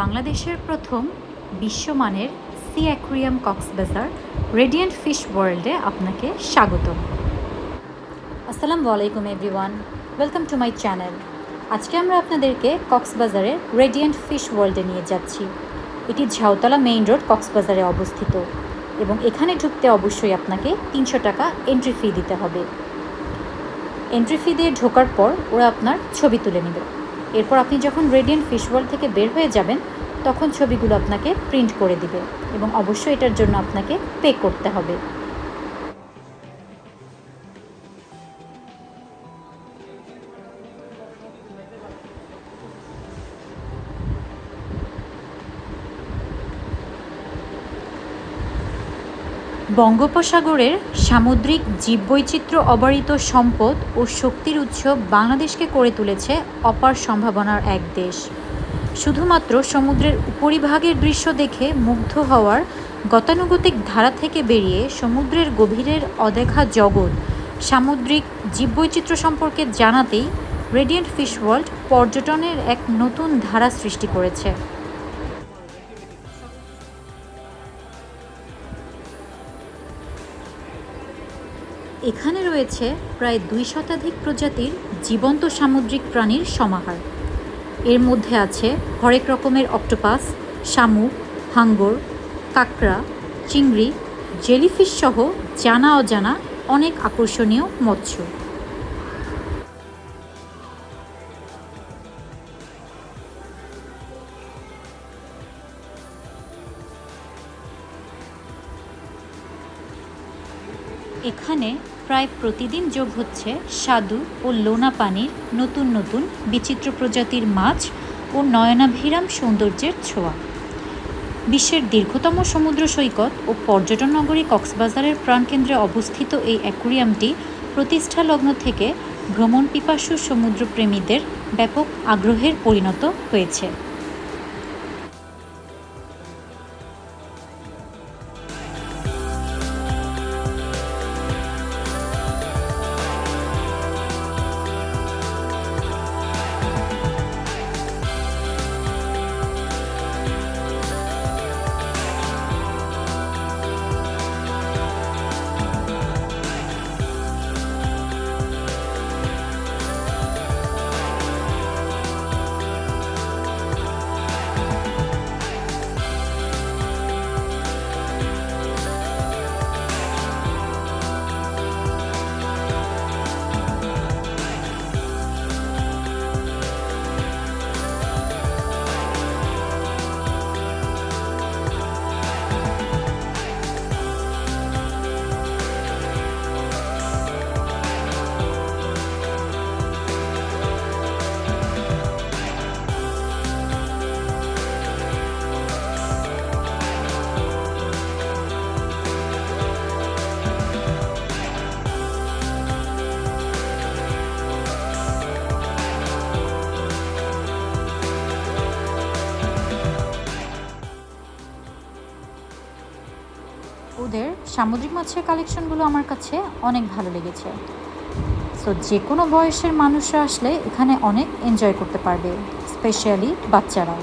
বাংলাদেশের প্রথম বিশ্বমানের sea aquarium Cox's Bazar radiant fish ওয়ার্ল্ডে আপনাকে স্বাগত আসসালামু আলাইকুম everyone, welcome to my channel. আজকে আমরা আপনাদেরকে কক্সবাজারের রেডিয়েন্ট ফিশ ওয়ার্ল্ডে নিয়ে যাচ্ছি। এটি ঝাউতলা মেইন রোড কক্সবাজারে অবস্থিত এবং এখানে ঢুকতে অবশ্যই আপনাকে তিনশো টাকা এন্ট্রি ফি দিতে হবে। এন্ট্রি ফি দিয়ে ঢোকার পর ওরা আপনার ছবি তুলে নেবে। এরপর আপনি যখন রেডিয়েন্ট ফিশ ওয়ার্ল্ড থেকে বের হয়ে যাবেন, তখন ছবিগুলো আপনাকে প্রিন্ট করে দিবে এবং অবশ্যই এটার জন্য আপনাকে পে করতে হবে। বঙ্গোপসাগরের সামুদ্রিক জীববৈচিত্র্য অবারিত সম্পদ ও শক্তির উৎস বাংলাদেশকে করে তুলেছে অপার সম্ভাবনার এক দেশ। শুধুমাত্র সমুদ্রের উপরিভাগের দৃশ্য দেখে মুগ্ধ হওয়ার গতানুগতিক ধারা থেকে বেরিয়ে সমুদ্রের গভীরের অদেখা জগৎ সামুদ্রিক জীববৈচিত্র্য সম্পর্কে জানাতেই রেডিয়েন্ট ফিশ ওয়ার্ল্ড পর্যটনের এক নতুন ধারা সৃষ্টি করেছে। এখানে রয়েছে প্রায় দুই শতাধিক প্রজাতির জীবন্ত সামুদ্রিক প্রাণীর সমাহার। এর মধ্যে আছে হরেক রকমের অক্টোপাস, শামুক, হাঙ্গর, কাঁকড়া, চিংড়ি, জেলিফিশ সহ জানা অজানা অনেক আকর্ষণীয় মৎস্য। এখানে প্রায় প্রতিদিন যোগ হচ্ছে স্বাদু ও লোনা পানির নতুন নতুন বিচিত্র প্রজাতির মাছ ও নয়নাভিরাম সৌন্দর্যের ছোঁয়া। বিশ্বের দীর্ঘতম সমুদ্র সৈকত ও পর্যটন নগরী কক্সবাজারের প্রাণকেন্দ্রে অবস্থিত এই অ্যাকুরিয়ামটি প্রতিষ্ঠা লগ্ন থেকে ভ্রমণ পিপাসু সমুদ্রপ্রেমীদের ব্যাপক আগ্রহের পরিণত হয়েছে। ওদের সামুদ্রিক মাছের কালেকশনগুলো আমার কাছে অনেক ভালো লেগেছে। সো যে কোনো বয়সের মানুষরা আসলে এখানে অনেক এনজয় করতে পারবে স্পেশালি বাচ্চারাও।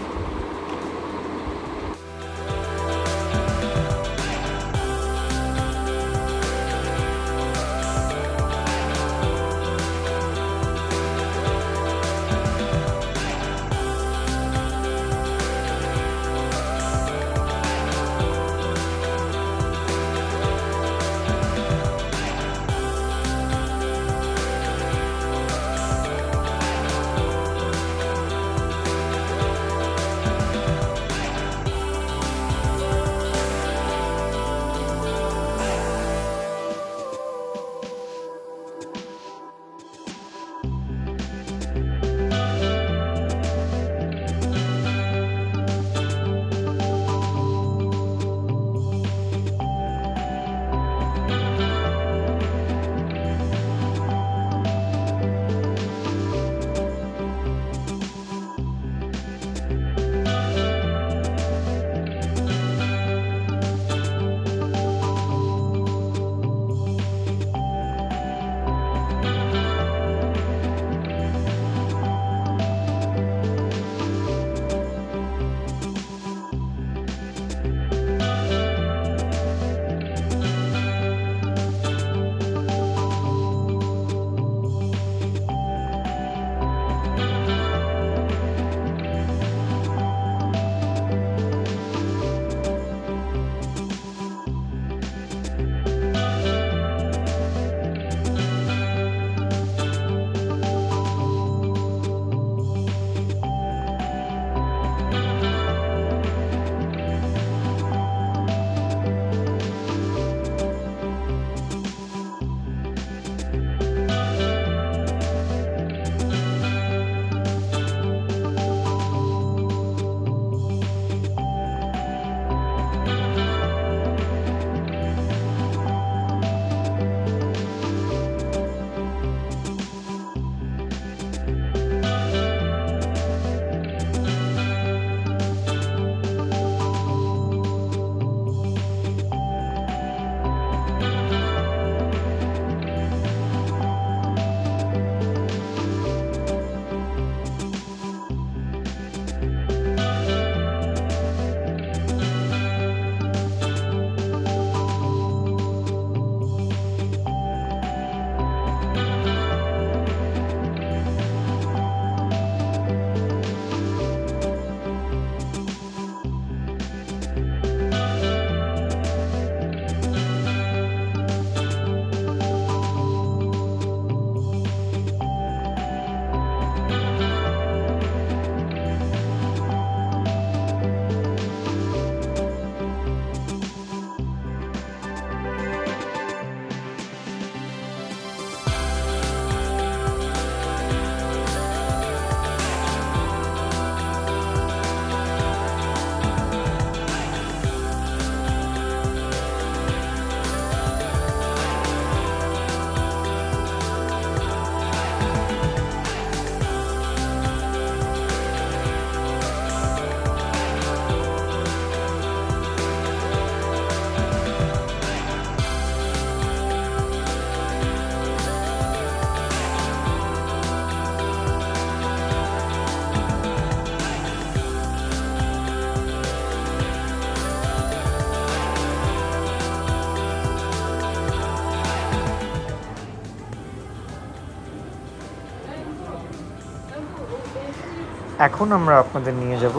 এখন আমরা আপনাদের নিয়ে যাব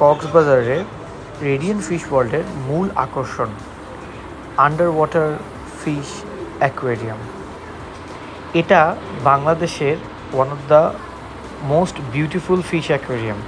কক্সবাজারের রেডিয়ান ফিশ ওয়ার্ল্ডের মূল আকর্ষণ আন্ডার ওয়াটার ফিশ অ্যাকোয়ারিয়াম এটা বাংলাদেশের one of the most beautiful fish aquarium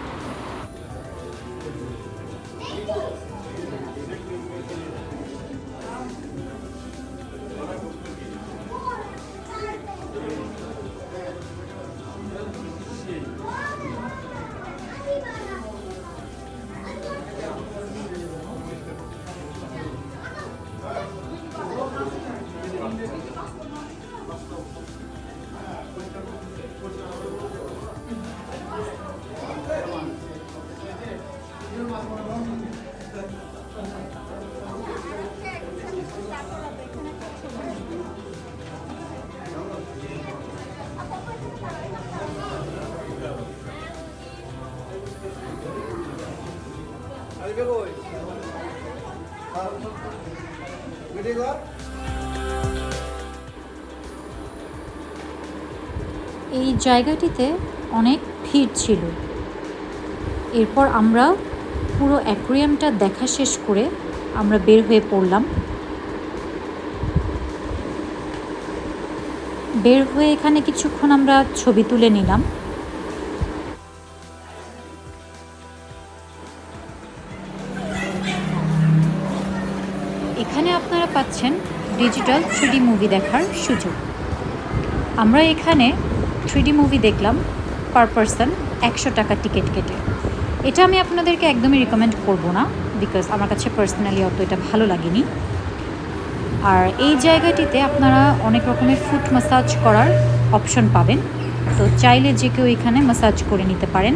এই জায়গাটিতে অনেক ভিড় ছিল। এরপর আমরা পুরো অ্যাকোরিয়ামটা দেখা শেষ করে আমরা বের হয়ে পড়লাম। বের হয়ে এখানে কিছুক্ষণ আমরা ছবি তুলে নিলাম। মুভি দেখার সুযোগ। আমরা এখানে থ্রিডি মুভি দেখলাম পার পারসন একশো টাকা টিকিট কেটে। এটা আমি আপনাদেরকে একদমই রিকমেন্ড করব না বিকজ আমার কাছে পার্সোনালি অত এটা ভালো লাগেনি। আর এই জায়গাটিতে আপনারা অনেক রকমের ফুট মাসাজ করার অপশন পাবেন। তো চাইলে যে কেউ এখানে মাসাজ করে নিতে পারেন।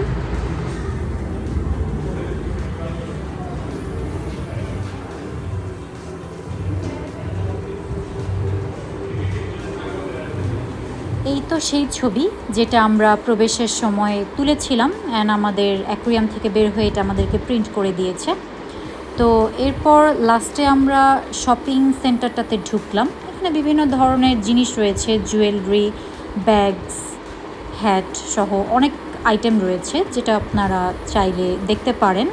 তো সেই ছবি যেটা আমরা প্রবেশের সময় তুলেছিলাম, অ্যান্ড আমাদের অ্যাকুরিয়াম থেকে বের হয়ে এটা আমাদেরকে প্রিন্ট করে দিয়েছে। তো এরপর লাস্টে আমরা শপিং সেন্টারটাতে ঢুকলাম। এখানে বিভিন্ন ধরনের জিনিস রয়েছে, জুয়েলারি, ব্যাগস, হ্যাট সহ অনেক আইটেম রয়েছে যেটা আপনারা চাইলে দেখতে পারেন।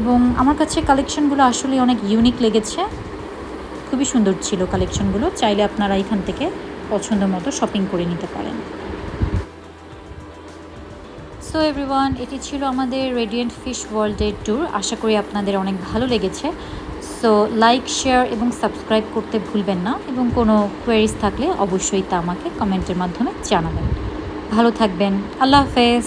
এবং আমার কাছে কালেকশনগুলো আসলে অনেক ইউনিক লেগেছে। খুবই সুন্দর ছিল কালেকশনগুলো। চাইলে আপনারা এখান থেকে পছন্দ মতো শপিং করে নিতে পারেন। সো এভরিওয়ান এটি ছিল আমাদের রেডিয়েন্ট ফিশ ওয়ার্ল্ডের ট্যুর আশা করি আপনাদের অনেক ভালো লেগেছে। সো লাইক শেয়ার এবং সাবস্ক্রাইব করতে ভুলবেন না এবং কোনো কোয়েরিজ থাকলে অবশ্যই তা আমাকে কমেন্টের মাধ্যমে জানাবেন। ভালো থাকবেন। আল্লাহ হাফেজ।